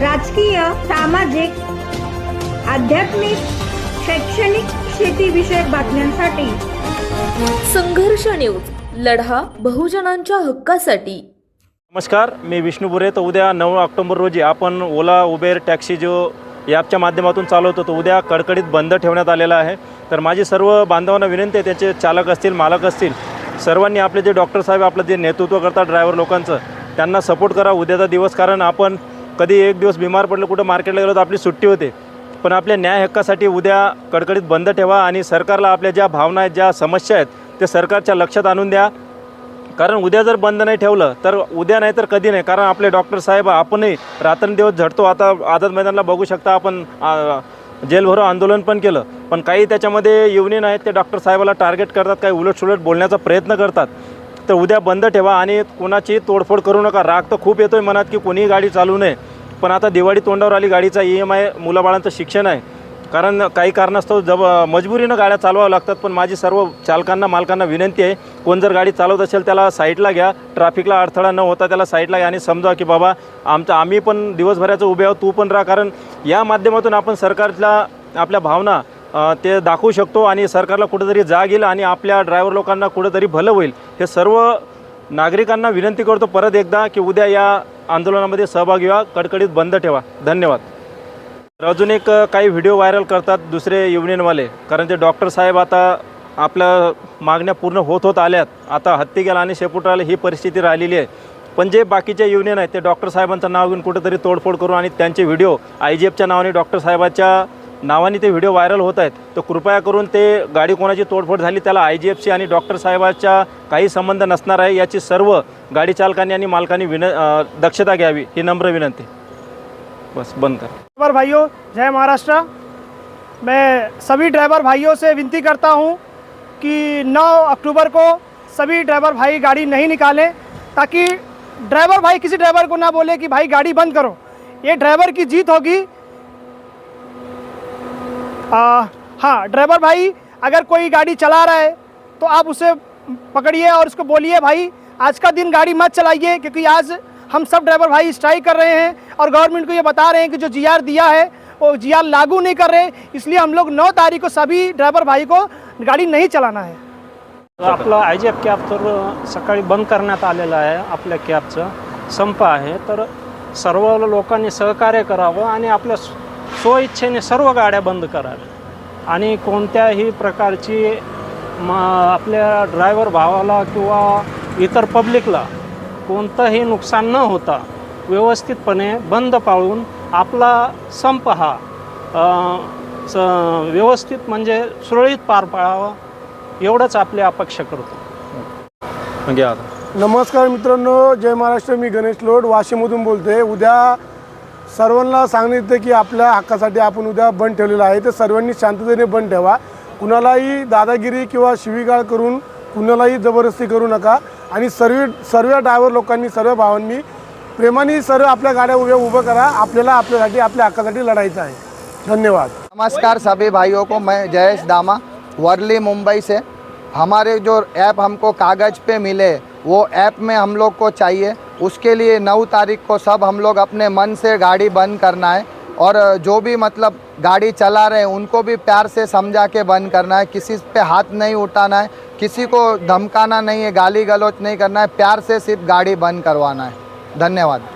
राजकीय सामाजिक आध्यात्मिक शैक्षणिक शेतीविषयक बातम्यांसाठी. संघर्ष न्यूज लढा बहुजनांच्या हक्कासाठी. नमस्कार मी विष्णू बुरे. तर उद्या नऊ ऑक्टोबर रोजी आपण ओला उबेर टॅक्सी जो ॲपच्या माध्यमातून चालवतो तो उद्या कडकडीत बंद ठेवण्यात आलेला आहे. तर माझी सर्व बांधवांना विनंती आहे त्याचे चालक असतील मालक असतील सर्वांनी आपले जे डॉक्टर साहेब आपलं जे नेतृत्व करतात ड्रायव्हर लोकांचं त्यांना सपोर्ट करा. उद्याचा दिवस कारण आपण कधी एक दिवस बिमार पडलं कुठं मार्केटला गेलो तर आपली सुट्टी होते. पण आपल्या न्याय हक्कासाठी उद्या कडकडीत बंद ठेवा आणि सरकारला आपल्या ज्या भावना आहेत ज्या समस्या आहेत ते सरकारच्या लक्षात आणून द्या. कारण उद्या जर बंद नाही ठेवलं तर उद्या नाही तर कधी नाही. कारण आपले डॉक्टर साहेब आपणही रात्रंदिवस झडतो. आता आझाद मैदानला बघू शकता आपण जेलभरो आंदोलन पण केलं. पण काही त्याच्यामध्ये युनियन आहेत ते डॉक्टर साहेबाला टार्गेट करतात काही उलटसुलट बोलण्याचा प्रयत्न करतात. तर उद्या बंद ठेवा आणि कोणाची तोडफोड करू नका. राग तर खूप येतोय मनात की कोणीही गाडी चालू नये. पण आता दिवाळी तोंडावर आली गाडीचा ई एम आय मुलाबाळांचं शिक्षण आहे. कारण काही कारणास्तव जब मजबुरीनं गाड्या चालवाव्या लागतात पण माझी सर्व चालकांना मालकांना विनंती आहे कोण जर गाडी चालवत असेल त्याला साईडला घ्या. ट्रॅफिकला अडथळा न होता त्याला साईडला घ्या आणि समजा की बाबा आमचं आम्ही पण दिवसभराचं उभे आहोत तू पण राहा. कारण या माध्यमातून आपण सरकारला आपल्या भावना ते दाखवू शकतो आणि सरकारला कुठेतरी जाग येईल आणि आपल्या ड्रायव्हर लोकांना कुठेतरी भलं होईल. हे सर्व नागरिकांना विनंती करतो परत एकदा की उद्या या आंदोलनामध्ये सहभागी व्हा कडकडीत बंद ठेवा. धन्यवाद. तर अजून एक काही व्हिडिओ व्हायरल करतात दुसरे युनियनवाले कारण ते डॉक्टर साहेब आता आपल्या मागण्या पूर्ण होत होत आल्यात. आता हत्ती गेला आणि शेपुटाला ही परिस्थिती राहिलेली आहे. पण जे बाकीचे युनियन आहेत ते डॉक्टर साहेबांचं नाव घेऊन कुठेतरी तोडफोड करून आणि त्यांचे व्हिडिओ आय जी एफच्या नावाने डॉक्टर साहेबाच्या नावाने ते व्हिडिओ व्हायरल होत आहेत. तर कृपया करून ते गाडी कोणाची तोडफोड झाली त्याला आय जी एफची आणि डॉक्टर साहेबाच्या काही संबंध नसणार आहे याची सर्व गाडी चालकांनी आणि मालकांनी विन दक्षता घ्यावी ही नम्र विनंती. बस बंद कर. ड्राइवर भाइयों जय महाराष्ट्र. मैं सभी ड्राइवर भाइयों से विनती करता हूं कि 9 अक्टूबर को सभी ड्राइवर भाई गाड़ी नहीं निकालें ताकि ड्राइवर भाई किसी ड्राइवर को ना बोले कि भाई गाड़ी बंद करो। ये ड्राइवर की जीत होगी आ, हाँ ड्राइवर भाई अगर कोई गाड़ी चला रहा है तो आप उसे पकड़िए और उसको बोलिए भाई आज का दिन गाड़ी मत चलाइए क्योंकि आज हम सब ड्राइवर भाई स्ट्राइक कर रहे हैं और गवर्नमेंट को ये बता रहे हैं कि जो जीआर दिया है वो जीआर लागू नहीं कर रहे इसलिए हम लोग नौ तारीख को सभी ड्राइवर भाई को गाड़ी नहीं चलाना है. आपलं आय जी एफ़ कॅब तर सकाळी बंद आलेलं आहे आपल्या कॅबचं संप आहे तर सर्व लोकांनी सहकार्य करावं स्व- स्वइच्छेने सर्व गाड्या बंद कराव्या आणि कोणत्याही प्रकारची म आपल्या ड्रायव्हर भावाला किंवा इतर पब्लिकला कोणतंही नुकसान न होता व्यवस्थितपणे बंद पाळून आपला संप हा स व्यवस्थित म्हणजे सुरळीत पार पाडावा एवढंच आपली अपेक्षा करतो. आता नमस्कार मित्रांनो जय महाराष्ट्र मी गणेश लोड वाशिममधून बोलते उद्या सर्वांना सांगितलं की आपल्या हक्कासाठी आपण उद्या बंद ठेवलेलं आहे. तर सर्वांनी शांततेने बंद ठेवा. कुणालाही दादागिरी किंवा शिवीगाळ करून कुणालाही जबरदस्ती करू नका. आणि सर्व सर्व ड्रायव्हर लोकांनी सर्व भावांनी प्रेमाने सर्व आपल्या गाड्या उभ्या उभं करा. आपल्याला आपल्यासाठी आपल्या हक्कासाठी लढायचं आहे. धन्यवाद. नमस्कार सभी भाइयों को. मैं जयेश दामा वर्ली मुंबई से. हमारे जो ऐप हमको कागज़ पे मिले वो ऐप में हम लोग को चाहिए. उसके लिए नौ तारीख को सब हम लोग अपने मन से गाड़ी बंद करना है और जो भी मतलब गाड़ी चला रहे हैं, उनको भी प्यार से समझा के बंद करना है। किसी पे हाथ नहीं उठाना है, किसी को धमकाना नहीं है, गाली गलौच नहीं करना है, प्यार से सिर्फ़ गाड़ी बंद करवाना है। धन्यवाद।